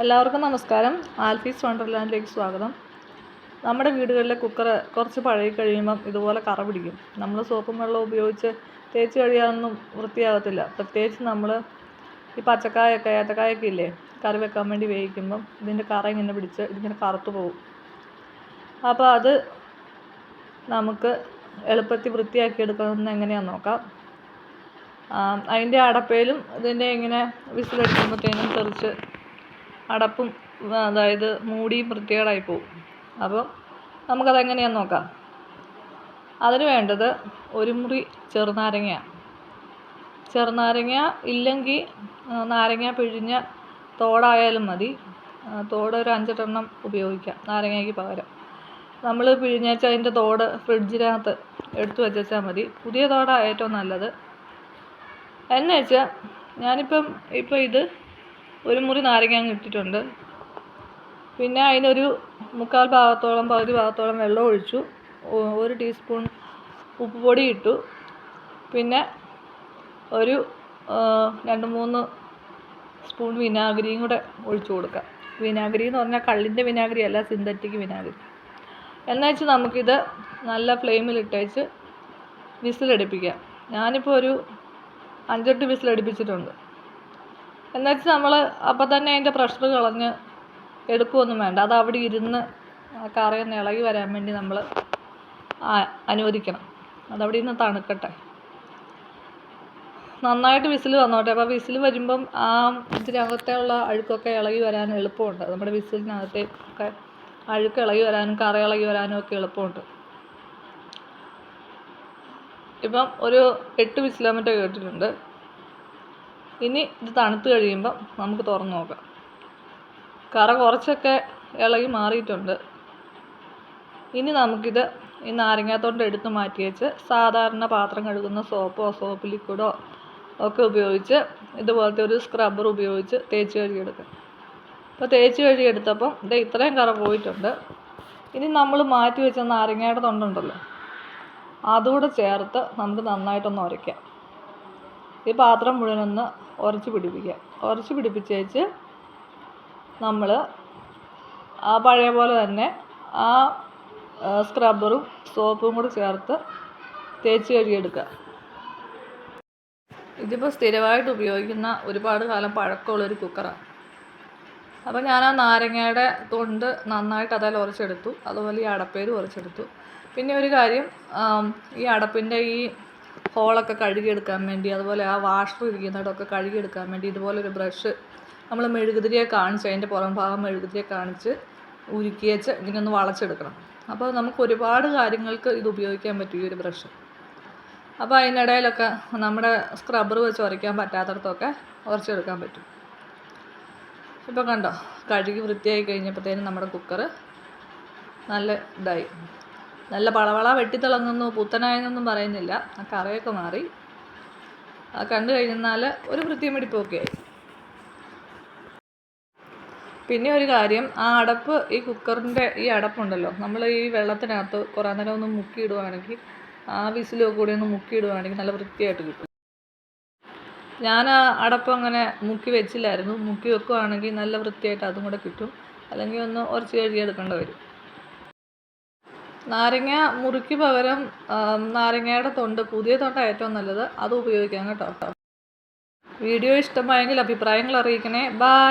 എല്ലാവർക്കും നമസ്കാരം. ആൽഫീസ് വണ്ടർലാൻഡിലേക്ക് സ്വാഗതം. നമ്മുടെ വീടുകളിലെ കുക്കർ കുറച്ച് പഴകി കഴിയുമ്പം ഇതുപോലെ കറ പിടിക്കും. നമ്മൾ സോപ്പും വെള്ളവും ഉപയോഗിച്ച് തേച്ച് കഴിയാനൊന്നും വൃത്തിയാകത്തില്ല. പ്രത്യേകിച്ച് നമ്മൾ ഈ പച്ചക്കായൊക്കെ ഏത്തക്കായൊക്കെ ഇല്ലേ കറി വെക്കാൻ വേണ്ടി വേവിക്കുമ്പം ഇതിന്റെ കറ ഇങ്ങനെ പിടിച്ച് ഇതിങ്ങനെ കറുത്ത് പോകും. അപ്പോൾ അത് നമുക്ക് എളുപ്പത്തിൽ വൃത്തിയാക്കി എടുക്കുന്നത് എങ്ങനെയാണെന്ന് നോക്കാം. അതിന്റെ അടപ്പയിലും ഇതിന്റെ ഇങ്ങനെ വിസിലടിക്കുമ്പോഴത്തേനും തെറിച്ച് അടപ്പും അതായത് മൂടിയും വൃത്തികേടായി പോകും അപ്പം നമുക്കതെങ്ങനെയാണെന്ന് നോക്കാം. അതിന് വേണ്ടത് ഒരു മുറി ചെറുനാരങ്ങ ചെറുനാരങ്ങ ഇല്ലെങ്കിൽ നാരങ്ങ പിഴിഞ്ഞ തോടായാലും മതി. തോട് ഒരു അഞ്ചെട്ടെണ്ണം ഉപയോഗിക്കാം നാരങ്ങയ്ക്ക് പകരം. നമ്മൾ പിഴിഞ്ഞേച്ച അതിന്റെ തോട് ഫ്രിഡ്ജിനകത്ത് എടുത്തു വെച്ചാൽ മതി. പുതിയ തോടാണ് ഏറ്റവും നല്ലത്. എന്നുവെച്ചാൽ ഞാനിപ്പം ഇപ്പം ഇത് ഒരു മുറി നാരങ്ങ അങ്ങ് ഇട്ടിട്ടുണ്ട്. പിന്നെ അതിനൊരു മുക്കാൽ ഭാഗത്തോളം പകുതി ഭാഗത്തോളം വെള്ളം ഒഴിച്ചു. ഒരു ടീസ്പൂൺ ഉപ്പ് പൊടി ഇട്ടു. പിന്നെ ഒരു രണ്ട് മൂന്ന് സ്പൂൺ വിനാഗിരിയും കൂടെ ഒഴിച്ചു കൊടുക്കാം. വിനാഗിരി എന്ന് പറഞ്ഞാൽ കള്ളിന്റെ വിനാഗിരി അല്ല സിന്തറ്റിക് വിനാഗിരി. എന്ന് വെച്ച് നമുക്കിത് നല്ല ഫ്ലെയിമിൽ ഫ്ലെയിമിലിട്ടേച്ച് വിസിലടിപ്പിക്കാം. ഞാനിപ്പോൾ ഒരു അഞ്ചെട്ട് വിസിലടിപ്പിച്ചിട്ടുണ്ട്. എന്നുവെച്ചാൽ നമ്മൾ അപ്പം തന്നെ അതിന്റെ പ്രഷർ കളഞ്ഞ് എടുക്കുകയൊന്നും വേണ്ട. അത് അവിടെ ഇരുന്ന് കറിയൊന്ന് ഇളകി വരാൻ വേണ്ടി നമ്മൾ അനുവദിക്കണം. അതവിടെ ഇരുന്ന് തണുക്കട്ടെ. നന്നായിട്ട് വിസിൽ വന്നോട്ടെ. അപ്പോൾ വിസിൽ വരുമ്പം ആ ഇതിനകത്തുള്ള അഴുക്കൊക്കെ ഇളകി വരാൻ എളുപ്പമുണ്ട്. നമ്മുടെ വിസിലിനകത്തേക്ക് അഴുക്ക് ഇളകി വരാനും കറി ഇളകി വരാനും ഒക്കെ എളുപ്പമുണ്ട്. ഇപ്പം ഒരു എട്ട് വിസിലാ മറ്റോ കേട്ടിട്ടുണ്ട്. ഇനി ഇത് തണുത്ത് കഴിയുമ്പം നമുക്ക് തുറന്ന് നോക്കാം. കറ കുറച്ചൊക്കെ ഇളകി മാറിയിട്ടുണ്ട്. ഇനി നമുക്കിത് ഈ നാരങ്ങാത്തോണ്ട് എടുത്ത് മാറ്റി വെച്ച് സാധാരണ പാത്രം കഴുകുന്ന സോപ്പോ സോപ്പ് ലിക്വിഡോ ഒക്കെ ഉപയോഗിച്ച് ഇതുപോലത്തെ ഒരു സ്ക്രബ്ബർ ഉപയോഗിച്ച് തേച്ച് കഴുകിയെടുക്കാം. അപ്പോൾ തേച്ച് കഴുകിയെടുത്തപ്പം ഇത് ഇത്രയും കറ പോയിട്ടുണ്ട്. ഇനി നമ്മൾ മാറ്റി വെച്ച നാരങ്ങയുടെ തൊണ്ടുണ്ടല്ലോ. അതുകൂടെ ചേർത്ത് നമുക്ക് നന്നായിട്ടൊന്ന് ഉരയ്ക്കാം. ഈ പാത്രം മുഴുവനൊന്ന് ഉരച്ച് പിടിപ്പിക്കുക. ഉരച്ച് പിടിപ്പിച്ചേച്ച് നമ്മൾ ആ പഴയ പോലെ തന്നെ ആ സ്ക്രബ്ബറും സോപ്പും കൂടി ചേർത്ത് തേച്ച് കഴുകിയെടുക്കുക. ഇതിപ്പോൾ സ്ഥിരമായിട്ട് ഉപയോഗിക്കുന്ന ഒരുപാട് കാലം പഴക്കമുള്ളൊരു കുക്കറാണ് അപ്പോൾ ഞാൻ ആ നാരങ്ങയുടെ തൊണ്ട് നന്നായിട്ട് അതിൽ ഉരച്ചെടുത്തു. അതുപോലെ ഈ അടപ്പേര് ഉരച്ചെടുത്തു. പിന്നെ ഒരു കാര്യം ഈ അടപ്പിന്റെ ഈ ഹോളൊക്കെ കഴുകിയെടുക്കാൻ വേണ്ടി അതുപോലെ ആ വാഷർ ഇരിക്കുന്നിടമൊക്കെ കഴുകിയെടുക്കാൻ വേണ്ടി ഇതുപോലൊരു ബ്രഷ് നമ്മൾ മെഴുകുതിരിയെ കാണിച്ച് അതിന്റെ പുറം ഭാഗം മെഴുകുതിരിയെ കാണിച്ച് ഉരുക്കി വെച്ച് ഇങ്ങനെ ഒന്ന് വളച്ചെടുക്കണം. അപ്പോൾ നമുക്ക് ഒരുപാട് കാര്യങ്ങൾക്ക് ഇത് ഉപയോഗിക്കാൻ പറ്റും ഈ ഒരു ബ്രഷ് അപ്പോൾ അതിനിടയിലൊക്കെ നമ്മുടെ സ്ക്രബ്ബർ വെച്ച് ഉരയ്ക്കാൻ പറ്റാത്തടത്തൊക്കെ ഉരച്ചെടുക്കാൻ പറ്റും. ഇപ്പോൾ കണ്ടോ കഴുകി വൃത്തിയായി കഴിഞ്ഞപ്പോഴത്തേനും നമ്മുടെ കുക്കർ നല്ല ഇതായി. നല്ല പളവള വെട്ടിത്തിളങ്ങുന്നു പുത്തനായെന്നൊന്നും പറയുന്നില്ല. ആ കറയൊക്കെ മാറി. അത് കണ്ടു കഴിഞ്ഞാൽ ഒരു വൃത്തിയും വെടിപ്പൊക്കെ ആയി. പിന്നെ ഒരു കാര്യം ആ അടപ്പ് ഈ കുക്കറിന്റെ ഈ അടപ്പുണ്ടല്ലോ നമ്മൾ ഈ വെള്ളത്തിനകത്ത് കുറേ നേരം ഒന്ന് മുക്കിയിടുവാണെങ്കിൽ ആ വിസിലൊക്കെ കൂടി ഒന്ന് മുക്കിയിടുവാണെങ്കിൽ നല്ല വൃത്തിയായിട്ട് കിട്ടും. ഞാൻ ആ അടപ്പ് അങ്ങനെ മുക്കി വെച്ചില്ലായിരുന്നു. മുക്കി വെക്കുവാണെങ്കിൽ നല്ല വൃത്തിയായിട്ട് അതും കൂടെ കിട്ടും. അല്ലെങ്കിൽ ഒന്ന് ഉറച്ച് കഴുകിയെടുക്കേണ്ടി വരും. നാരങ്ങ മുറിക്ക് പകരം നാരങ്ങയുടെ തൊണ്ട് പുതിയ തൊണ്ടാണ് ഏറ്റവും നല്ലത് അത് ഉപയോഗിക്കാം കേട്ടോ. വീഡിയോ ഇഷ്ടമായെങ്കിൽ അഭിപ്രായങ്ങൾ അറിയിക്കണേ. ബൈ.